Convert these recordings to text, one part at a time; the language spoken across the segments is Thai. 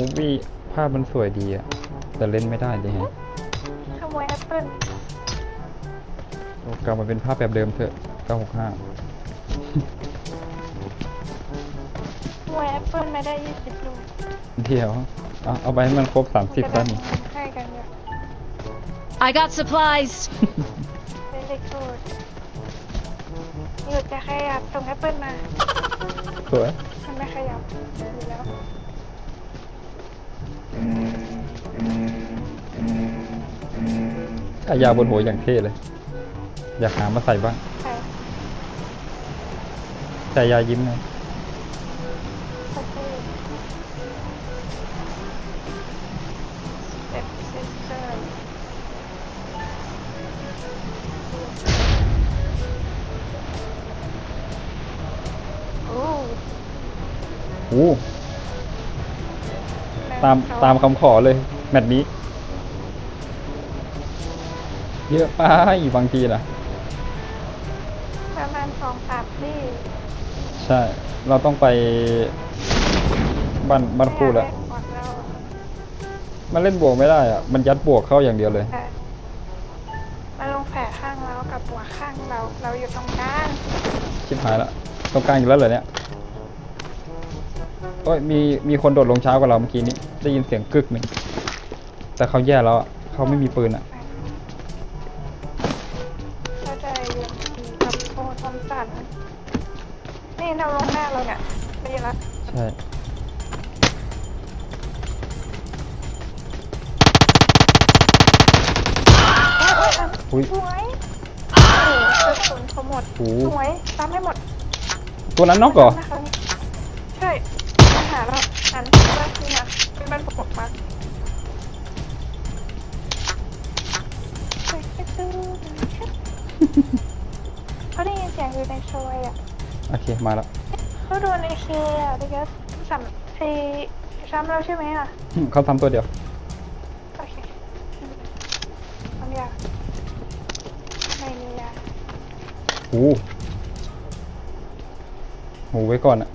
มูฟวี่ภาพมันสวยดีอะแต่เล่นไม่ได้เลยฮะขโมยแอปเปิ้ลโอ้กลับมาเป็นภาพแบบเดิมเถอะ965ขโมยแอปเปิ้ลไม่ได้ยี่สิบลูกเดี๋ยวเอาเอาไปให้มันครบ 30ซะนี่ให้กันเนี่ย I got supplies. เล่นเล็กโทษหยุดจะขยับส่งแอปเปิ้ลมาสวย มันไม่ขยับอยู่แล้ว อายาบนหัวอย่างเท่เลย อยากหามาใส่บ้างใช่แต่ยายิ้มไงโอเคเซ็ตเซ็ตเซอร์โอ้ โอ้ ตามตามคำขอเลย แมตช์นี้ เยอะไปบางทีนะประมาณสองสามที่ใช่ เราต้องไปบ้านบ้านคู่แล้วไม่อยากได้หมดแล้วมันเล่นบวกไม่ได้อะมันยัดบวกเข้าอย่างเดียวเลยแต่มาลงแผลข้างเรากับหัวข้างเรา เราอยู่ตรงกลางชิบหายละตรงกลางอยู่แล้วเหรอเนี่ย โอ้ยมีมีคนโดดลงเช้ากว่าเราเมื่อกี้นี้ ได้ยินเสียงกึกหนึ่งแต่เขาแย่แล้วอะเขาไม่มีปืนอะเข้าใจเรียนทีกับโอทอมสันนี่เราลงหน้าเราเนี่ยได้ยินแล้วใช่โอ้ยอุ้ย สวยโอ้โหกระสุนเขาหมดโอ้โห สวยตามให้หมดตัวนั้นน็อกเหรอ นะคะใช่ปัญ หาเราอันว่าคือนะเป็นบ้านปกปักเฮ้ยไปดูเขาได้ยินเสียงอยู่ในซอยอะโอเค มาแล้วเขาโดนไอเคอะดิครับสามไอซ้ำเราใช่ไหมอะเขาทำตัวเดียวโอเคทำยาไม่มียาหูหูไว้ก่อนอะ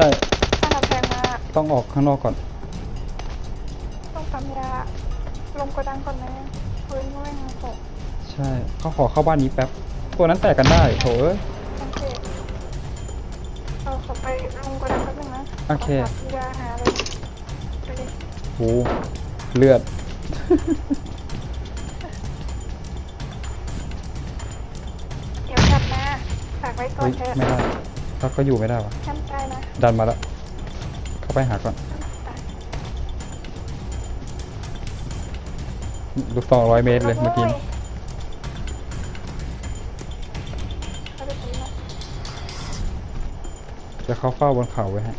ช่ถ้าเราแพงมาต้องออกข้างนอกก่อน ต้องทำยาลงกระดังก่อนไหมพื้นไม่งตกใช่เขาขอเข้าบ้านนี้แป๊บตัวนั้นแตกกันได้โถเอ้ยโอเคเราขอไปลงกระดังแป๊บนึงนะโอเคขหายาหาเลยไปดิหูเลือด เดี๋ยวกลับมาฝากไว้ก่อเฮ้นยเถอะ ไม่ได้ เขาก็อยู่ไม่ได้วะห้ามใจนะดันมาแล้วเข้าไปหาก่อนลูกสองร้อยเมตรเลยเมื่อกี้เขาไปตรงนั้นจะเข้าเฝ้าบนเขาไว้ฮะ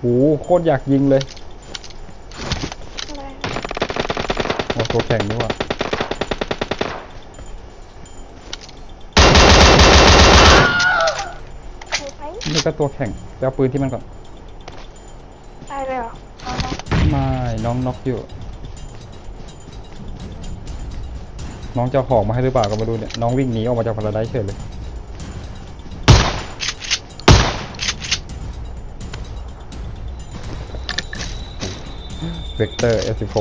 หูโคตรอยากยิงเลยอะไรโอ้ตัวแข็งนี่ว่ะ ถู กไหมนี่ก็ตัวแข็งไปเอาปืนที่มันก่อน ตายเลยเหรอเอาเนาะไม่น้องน็อกอยู่ น้องจะเอาของมาให้หรือเปล่าก็มาดูเนี่ย น้องวิ่งหนีออกมาจากพาราไดซ์เฉยเลย เวกเตอร์ F16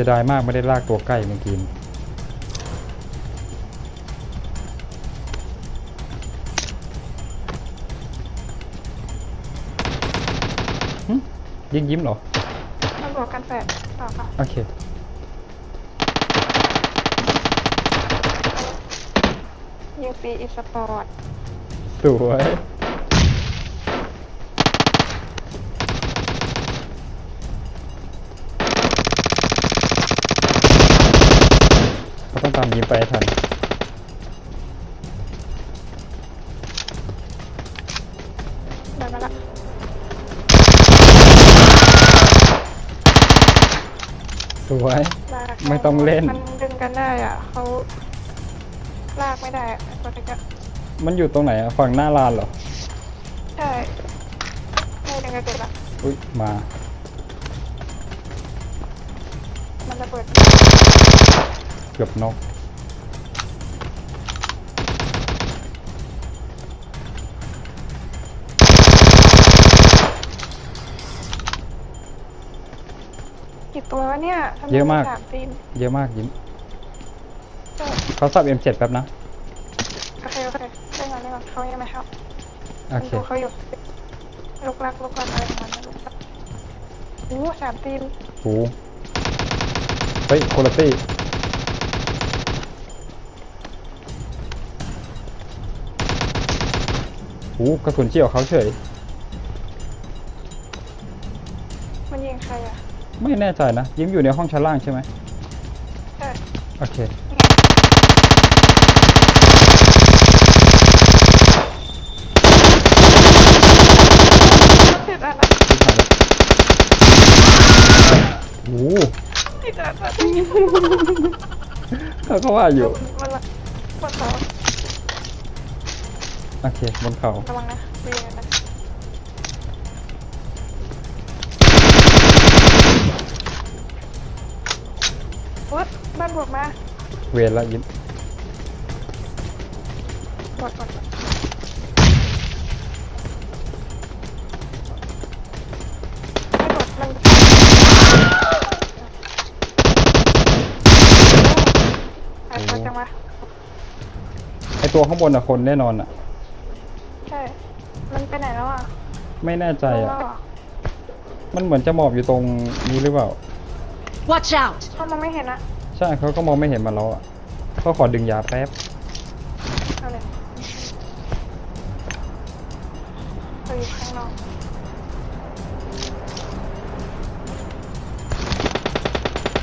สียดายมากไม่ได้ลากตัวใกล้เมื่อกี้นี้หึยิงยิ้มเหรอมาบอกกันแฟดต่อค่ะ โอเคยูปีอีสปอร์ต สวย เขาต้องตามยิ้มไปให้ทันได้มาละสวยลากไม่ต้องเล่น มันดึงกันได้อะเขาลากไม่ได้อะตัวเล็กอะมันอยู่ตรงไหนอะฝั่งหน้าลานเหรอ ใช่ให้ดึงกันเสร็จละอุ้ยมา มันระเบิด เกือบนก ตัววะเนี่ยทำไเยอะมาก สามตีนเยอะมากยิ้มใช่เขาสับ M7 แป๊บนะ โอเคโอเคเล่นก่อนเล่นก่อนเขายังไม่เข้าโอเค ดูเขาอยู่ลุกลักลุกลักอะไรของมันนะลุกลักโอ้โหสามตีนโอ้เฮ้ยคุณตี้โอ้กระสุนเฉี่ยวเขาเฉย ไม่แน่ใจนะ ยิ้มอยู่ในห้องชั้นล่างใช่ไหมใช่โอเค ติดอันโอ้ติดอันอะเขาก็ว่าอยู่ มันละปวดท้องโอเคบนเขาระวังนะเรียนนะ บ้านบวกมาเวรละยิ้มบวกบวกไม่บวกมันไปไปจังวะไอตัวข้างบนอะคนแน่นอนอะใช่ มันไปไหนแล้วอะไม่แน่ใจลงอะแล้วเหรอมันเหมือนจะหมอบอยู่ตรงนี้หรือเปล่า Watch out! เขามองไม่เห็นอะ ใช่เขาก็มองไม่เห็นมันแล้วอะก็ขอดึงยาแป๊บเอาเลยเราอยู่ข้างนอก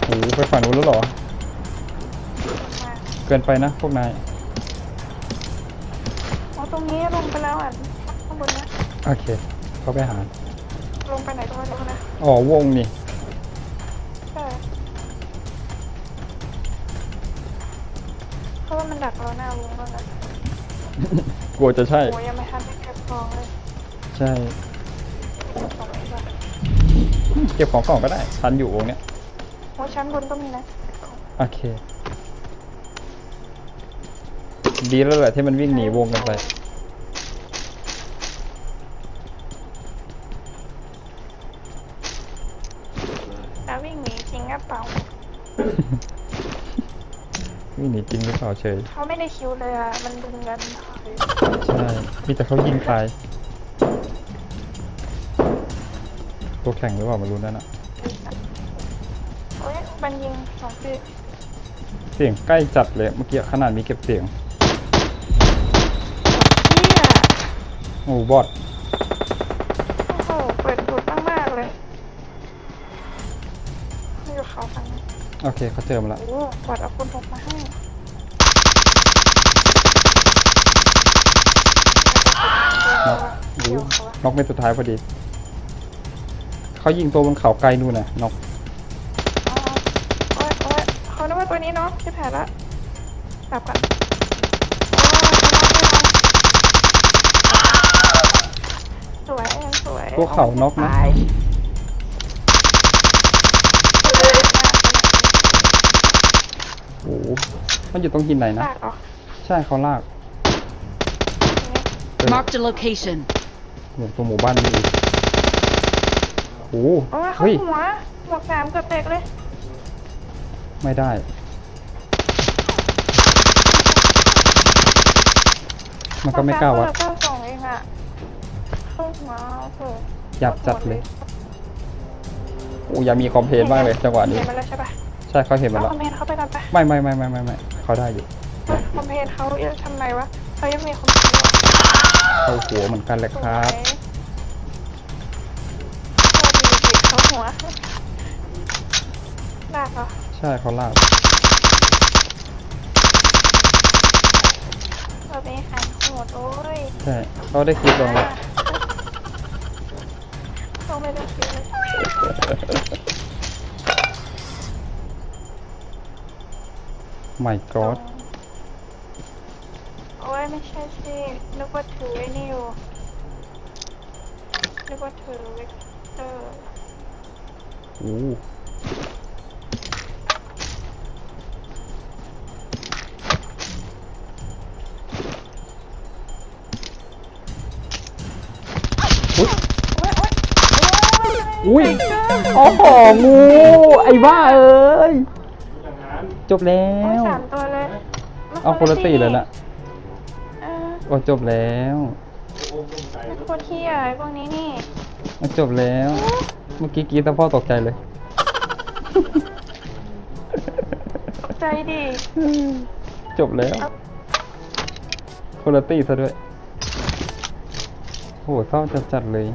โอ้โหไปฝั่งนู้นแล้วเหรอ มาเกินไปนะพวกนายอ๋อตรงนี้ลงไปแล้วอะข้างบนนะโอเค เขาไปหาลงไปไหนก็ไม่รู้นะอ๋อวงนี่ มันดักเราหน้าวงแล้วนะกลัวจะใช่ โอ้ยยังไม่ทันได้เก็บของเลยใช่ เก็บของไม่ได้เก็บของก่อนก็ได้ทันอยู่วงเนี้ย โอ้ชั้นบนก็มีนะโอเค ดีแล้วแหละที่มันวิ่งหนีวงกันไป แล้ววิ่งหนีจริงหรือเปล่า วิ่ง หนีจริงหรือเปล่าเฉยเขาไม่ได้คิวเลยอะ มันดึงกันใช่มีแต่เขายิงตายตัวแข่งหรือเปล่าไม่รู้นั่นอะโอ้ยมันยิงสองทีเสียงใกล้จัดเลยเมื่อกี้ขนาดมีเก็บเสียงเฮียโอ้บอทโอ้โหเปิดดูดมากๆเลยนี่อยู่เขาฟังนี้โอเคเขาเจอมาแล้วโอ้กวาดเอาคุณหกมาให้ น็อกเดี๋รู้ยวเขาอะน็อกเม็ดสุดท้ายพอดี เขายิงตัวบนเขาไกลนู่นน่ะน็อกอ๋อโอ้ยโอ้ยเขานึกว่าตัวนี้เนาะที่แผลละกลับก่อนโอ้ยเขาน็อกไม่เอาสวยสวยพวกเขาน็อกนะ ตายโอ้โหมันอยู่ตรงหินไหนนะ ลากเหรอใช่เขาลากเออ Marked a location. หมู่ตัวหมู่บ้านนี้อีกโอ้โหโอ้ยเขาเฮ้ย หัวหมวกสามเกือบแตกเลยไม่ได้ มันก็ไม่กล้าวัด หมวสมเก้าสองเองอะเข้าหัวโอ้โหหยับจัดเลย โอ้อยามีคอมเพลนมากเลยจังหวะนี้ เห็นมันแล้วใช่ปะใช่เขาเห็นมาเอาแล้วคอมเพลนเขาไปก่อนไปไม่ไม่ไม่ไม่ไม่ไม่เขาได้อยู่ คอมเพลนเขาทำไมวะเขายังมีคอมเพลน เข้าหัวเหมือนกันแหละครับเขาหัวลากเหรอใช่เขาลากเราไปหันหัวโอ้ยใช่เขาได้คลิปลงแล้วเขาไม่ได้คิดเลย my god โอ้ย ไม่ใช่สินึกว่าถือไอ้นี่อยู่นึกว่าถือเวกเตอร์โอ้อุ๊ยโอ้ยโอ้ยอุ้ย โอ้โห งู ไอ้บ้าเอ้ย จบแล้โอ้ยวสามตัวเลยมันเอาคนละตีเลยนะเออ โอ้จบแล้วเป็นโคตรเที่ยไอ้พวกนี้นี่มันจบแล้ว เมื่อกี้กรีดตะพ่อตกใจเลย ตกใจดิจบแล้วคนละตีซะด้วยโหเศร้าจัดๆเลย